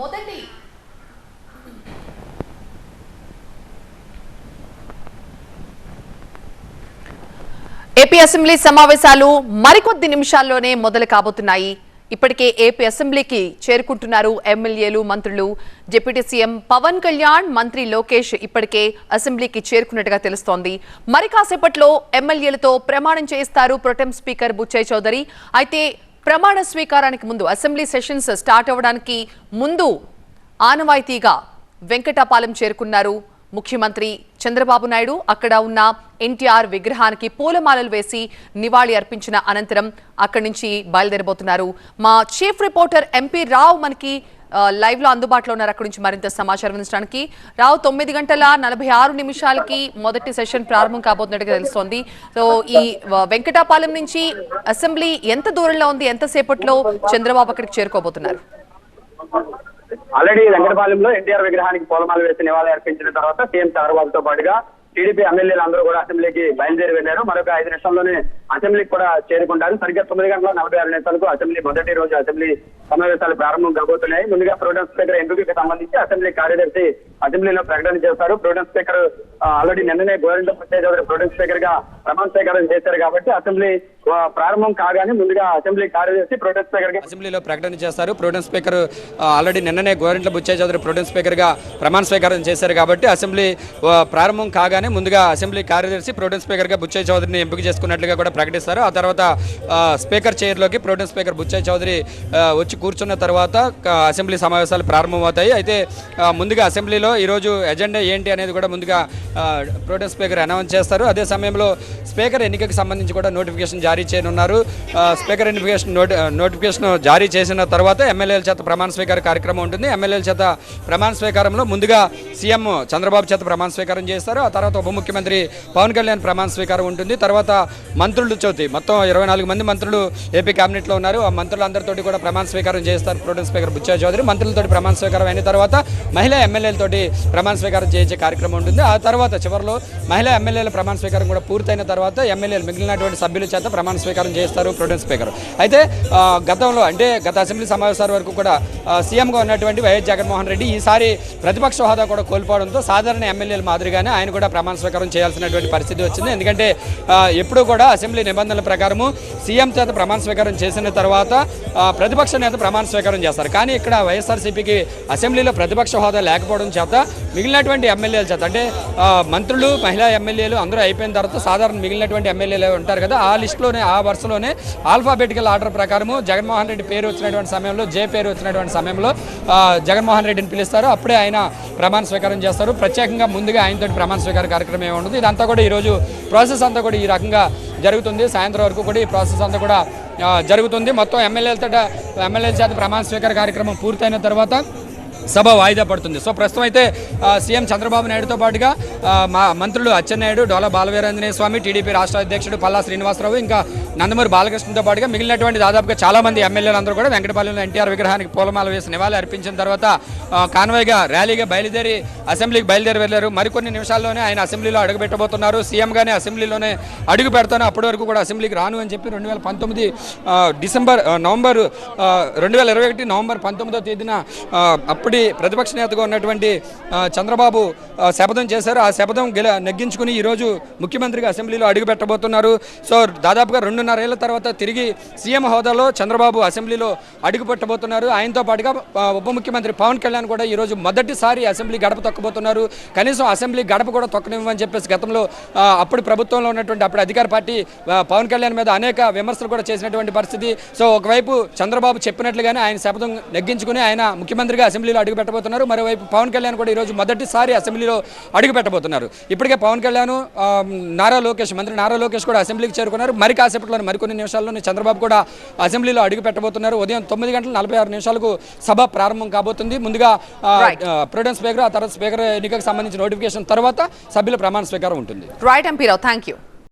మొదటి. AP assembly సమావేశాలు మరికొద్ది నిమిషాల్లోనే మొదలు కాబోతున్నాయి. ఇప్పటికే ఏపీ అసెంబ్లీకి చేరుకుంటున్నారు ఎమ్మెల్యేలు మంత్రులు. డిప్యూటీ సీఎం పవన్ కళ్యాణ్ మంత్రి లోకేష్ ఇప్పటికే అసెంబ్లీకి చేరుకున్నట్టుగా తెలుస్తోంది. మరి కాసేపట్లో ఎమ్మెల్యేలతో ప్రమాణం చేయిస్తారు ప్రొటెం స్పీకర్ బుచ్చయ్య చౌదరి. అయితే ప్రమాణ స్వీకారానికి ముందు అసెంబ్లీ సెషన్స్ స్టార్ట్ అవ్వడానికి ముందు ఆనవాయితీగా వెంకటాపాలెం చేరుకున్నారు ముఖ్యమంత్రి చంద్రబాబు నాయుడు. అక్కడ ఉన్న ఎన్టీఆర్ విగ్రహానికి పూలమాలలు వేసి నివాళి అర్పించిన అనంతరం అక్కడి నుంచి బయలుదేరబోతున్నారు. మా చీఫ్ రిపోర్టర్ ఎంపీ రావు మనకి లైవ్లో అందుబాటులో ఉన్నారు. అక్కడి నుంచి మరింత సమాచారం అందించడానికి. రావు తొమ్మిది గంటల నలభై ఆరు నిమిషాలకి మొదటి సెషన్ ప్రారంభం కాబోతున్నట్టుగా తెలుస్తోంది. సో ఈ వెంకటాపాలెం నుంచి అసెంబ్లీ ఎంత దూరంలో ఉంది? ఎంతసేపట్లో చంద్రబాబు అక్కడికి చేరుకోబోతున్నారు? ఆల్రెడీ వెంకటపాలెంలో ఎన్టీఆర్ విగ్రహానికి పూలమాల వేసి నివాళి అర్పించిన తర్వాత సీఎం చంద్రబాబుతో పాటుగా టీడీపీ ఎమ్మెల్యేలు అందరూ కూడా అసెంబ్లీకి బయలుదేరి వెళ్ళారు మరొక ఐదు నిమిషంలోనే అసెంబ్లీకి కూడా చేరుకుంటారు. సరిగ్గా తొమ్మిది గంటల నలభై ఆరు నిమిషాలకు అసెంబ్లీ మొదటి రోజు అసెంబ్లీ సమావేశాలు ప్రారంభం కాబోతున్నాయి. ముందుగా ప్రోటెం స్పీకర్ ఎంపికకి సంబంధించి అసెంబ్లీ కార్యదర్శి అసెంబ్లీలో ప్రకటన చేస్తారు. ప్రోటెం స్పీకర్ ఆల్రెడీ నిన్ననే గోవింద ప్రత్యేక చౌదరి స్పీకర్గా ప్రమాణ స్వీకారం చేశారు కాబట్టి అసెంబ్లీ ప్రారంభం కాగానే ముందుగా అసెంబ్లీ కార్యదర్శి ప్రొటెన్ స్పీకర్ అసెంబ్లీలో ప్రకటన చేస్తారు. ప్రొటెన్ స్పీకర్ ఆల్రెడీ నిన్ననే గోరెంట్ల బుచ్చయ్య చౌదరి ప్రోటెన్ స్పీకర్గా ప్రమాణ స్వీకారం చేశారు కాబట్టి అసెంబ్లీ ప్రారంభం కాగానే ముందుగా అసెంబ్లీ కార్యదర్శి ప్రోటెన్ స్పీకర్గా బుచ్చయ్య చౌదరిని ఎంపిక చేసుకున్నట్లుగా కూడా ప్రకటిస్తారు. ఆ తర్వాత స్పీకర్ స్పీకర్ చైర్లోకి ప్రొటెన్ స్పీకర్ బుచ్చయ్య చౌదరి వచ్చి కూర్చున్న తర్వాత అసెంబ్లీ సమావేశాలు ప్రారంభమవుతాయి. అయితే ముందుగా అసెంబ్లీలో ఈరోజు ఎజెండా ఏంటి అనేది కూడా ముందుగా ప్రొటెన్ స్పీకర్ అనౌన్స్ చేస్తారు. అదే సమయంలో స్పీకర్ ఎన్నికకు సంబంధించి కూడా నోటిఫికేషన్ జారీ చేయనున్నారు. స్పీకర్ నోటిఫికేషన్ నోటి నోటిఫికేషన్ జారీ చేసిన తర్వాత ఎమ్మెల్యేల చేత ప్రమాణ స్వీకార కార్యక్రమం ఉంటుంది. ఎమ్మెల్యేల చేత ప్రమాణ స్వీకారంలో ముందుగా సీఎం చంద్రబాబు చేత ప్రమాణ స్వీకారం చేస్తారు. ఆ తర్వాత ఉప ముఖ్యమంత్రి పవన్ కళ్యాణ్ ప్రమాణ స్వీకారం ఉంటుంది. తర్వాత మంత్రులు చవితి మొత్తం ఇరవై నాలుగు మంది మంత్రులు ఏపీ కేబినెట్లో ఉన్నారు. ఆ మంత్రులందరితోటి కూడా ప్రమాణ స్వీకారం చేస్తారు pro tem speaker Bucha Chowdary. మంత్రులతోటి ప్రమాణ స్వీకారం అయిన తర్వాత మహిళా ఎమ్మెల్యేలతోటి ప్రమాణ స్వీకారం చేసే కార్యక్రమం ఉంటుంది. ఆ తర్వాత చివరిలో మహిళా ఎమ్మెల్యేల ప్రమాణ స్వీకారం కూడా పూర్తయిన తర్వాత ఎమ్మెల్యేలు మిగిలినటువంటి సభ్యుల చేత ప్రమాణ స్వీకారం చేస్తారు ప్రొటెన్ స్పీకర్. అయితే గతంలో అంటే గత అసెంబ్లీ సమావేశాల వరకు కూడా సీఎంగా ఉన్నటువంటి వైఎస్ జగన్మోహన్ రెడ్డి ఈసారి ప్రతిపక్ష హోదా కూడా కోల్పోవడంతో సాధారణ ఎమ్మెల్యేల మాదిరిగానే ఆయన కూడా ప్రమాణ స్వీకారం చేయాల్సినటువంటి పరిస్థితి వచ్చింది. ఎందుకంటే ఎప్పుడూ కూడా అసెంబ్లీ నిబంధనల ప్రకారము సీఎం చేత ప్రమాణ స్వీకారం చేసిన తర్వాత ప్రతిపక్ష నేత ప్రమాణ స్వీకారం చేస్తారు. కానీ ఇక్కడ వైఎస్ఆర్సీపీకి అసెంబ్లీలో ప్రతిపక్ష హోదా లేకపోవడం చేత మిగిలినటువంటి ఎమ్మెల్యేల చేత అంటే మంత్రులు మహిళా ఎమ్మెల్యేలు అందరూ అయిపోయిన తర్వాత సాధారణ మిగిలినటువంటి ఎమ్మెల్యేలు ఉంటారు కదా ఆ వరుసలోనే ఆ వరుసలోనే ఆల్ఫాబెటికల్ ఆర్డర్ ప్రకారము జగన్మోహన్ రెడ్డి పేరు వచ్చినటువంటి సమయంలో జే పేరు వచ్చినటువంటి సమయంలో జగన్మోహన్ రెడ్డిని పిలుస్తారు. అప్పుడే ఆయన ప్రమాణ స్వీకారం చేస్తారు. ప్రత్యేకంగా ముందుగా ఆయనతో ప్రమాణ స్వీకార కార్యక్రమం ఏమి ఉండదు. ఇదంతా కూడా ఈరోజు ప్రాసెస్ అంతా కూడా ఈ రకంగా జరుగుతుంది. సాయంత్రం వరకు కూడా ఈ ప్రాసెస్ అంతా కూడా జరుగుతుంది. మొత్తం ఎమ్మెల్యేలతో ఎమ్మెల్యేల చేత ప్రమాణ స్వీకార కార్యక్రమం పూర్తయిన తర్వాత సభ వాయిదా పడుతుంది. సో ప్రస్తుతం అయితే సీఎం చంద్రబాబు నాయుడుతో పాటుగా మా మంత్రులు అచ్చెన్నాయుడు డోలా బాలవీరాంజనేయ స్వామి టీడీపీ రాష్ట్ర అధ్యక్షుడు పల్లా శ్రీనివాసరావు ఇంకా నందమూరి బాలకృష్ణతో పాటుగా మిగిలినటువంటి దాదాపుగా చాలామంది ఎమ్మెల్యేలందరూ కూడా వెంకటపాలెంలో ఎన్టీఆర్ విగ్రహానికి పూలమాల వేసి నివాళి అర్పించిన తర్వాత కాన్వాయ్గా ర్యాలీగా బయలుదేరి అసెంబ్లీకి బయలుదేరి వెళ్ళారు. మరికొన్ని నిమిషాల్లోనే ఆయన అసెంబ్లీలో అడుగుపెట్టబోతున్నారు. సీఎంగానే అసెంబ్లీలోనే అడుగు పెడతాను. అప్పటి వరకు కూడా అసెంబ్లీకి రాను అని చెప్పి రెండు వేల పంతొమ్మిది డిసెంబర్ నవంబర్ రెండు వేల ఇరవై ఒకటి నవంబర్ పంతొమ్మిదో తేదీన అప్పటి అప్పటి ప్రతిపక్ష నేతగా ఉన్నటువంటి చంద్రబాబు శపథం చేశారు. ఆ శపథం గెల నెగ్గించుకుని ఈరోజు ముఖ్యమంత్రిగా అసెంబ్లీలో అడుగు పెట్టబోతున్నారు. సో దాదాపుగా రెండున్నరేళ్ళ తర్వాత తిరిగి సీఎం హోదాలో చంద్రబాబు అసెంబ్లీలో అడుగు పెట్టబోతున్నారు. ఆయనతో పాటుగా ఉప ముఖ్యమంత్రి పవన్ కళ్యాణ్ కూడా ఈరోజు మొదటిసారి అసెంబ్లీ గడప తొక్కబోతున్నారు. కనీసం అసెంబ్లీ గడప కూడా తొక్కనివ్వని చెప్పేసి గతంలో అప్పుడు ప్రభుత్వంలో ఉన్నటువంటి అప్పుడు అధికార పార్టీ పవన్ కళ్యాణ్ మీద అనేక విమర్శలు కూడా చేసినటువంటి పరిస్థితి. సో ఒకవైపు చంద్రబాబు చెప్పినట్లుగానే ఆయన శపథం నెగ్గించుకుని ఆయన ముఖ్యమంత్రిగా అసెంబ్లీలో అడుగు పెట్టబోతున్నారు మరోవైపు పవన్ కళ్యాణ్ కూడా ఈరోజు మొదటిసారి అసెంబ్లీలో అడుగు పెట్టబోతున్నారు ఇప్పటికే పవన్ కళ్యాణ్ నారా లోకేష్ మంత్రి నారా లోకేష్ కూడా అసెంబ్లీకి చేరుకున్నారు. మరి కాసేపట్లో మరికొన్ని నిమిషాల్లోనే చంద్రబాబు కూడా అసెంబ్లీలో అడుగు పెట్టబోతున్నారు ఉదయం తొమ్మిది గంటల నలభై ఆరు నిమిషాలకు సభ ప్రారంభం కాబోతుంది. ముందుగా. ప్రోటెన్ స్పీకర్ ఆ తర్వాత స్పీకర్ ఎన్నికకు సంబంధించిన నోటిఫికేషన్ తర్వాత సభ్యుల ప్రమాణ స్వీకారం ఉంటుంది. Right thank you